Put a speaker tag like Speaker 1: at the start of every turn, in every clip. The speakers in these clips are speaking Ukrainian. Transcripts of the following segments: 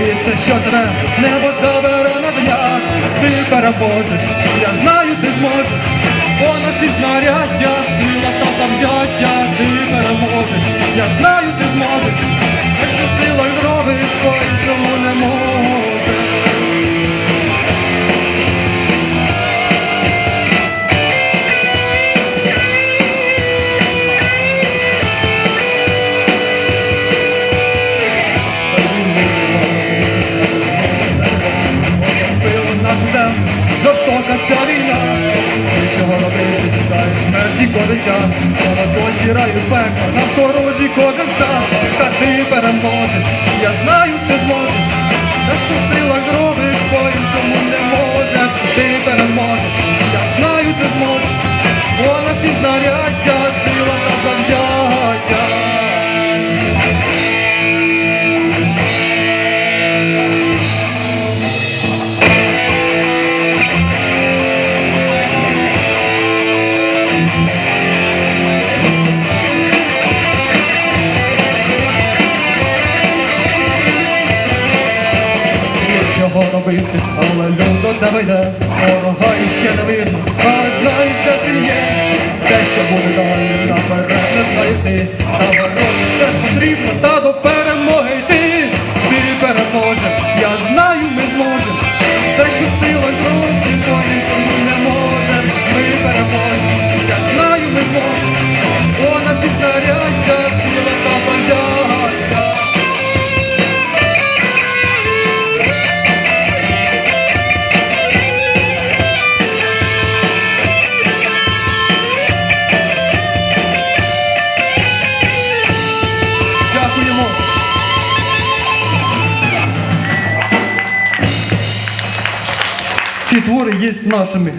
Speaker 1: все, що тебе небо забере на днях. Ти переможеш, я знаю, ти зможеш. Бо наші знаряддя, жорстока ця війна. Нічого робити, чекає смерті кожен час. Вона досі раю на сторожі кожен став. Та ти переможеш, я знаю, ти зможеш. Та що в силах зробиш, по-іншому не можеш. Є робити, але люд до тебе ворога іще не видно, але знаєш, де ти є. Те, що буде далі, наперед не знаєш ти, на ворог теж потрібно, та Ці твори є нашими.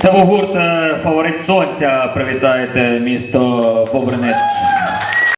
Speaker 2: Це був гурт е, Фаворит Сонця. Привітайте місто Бобринець.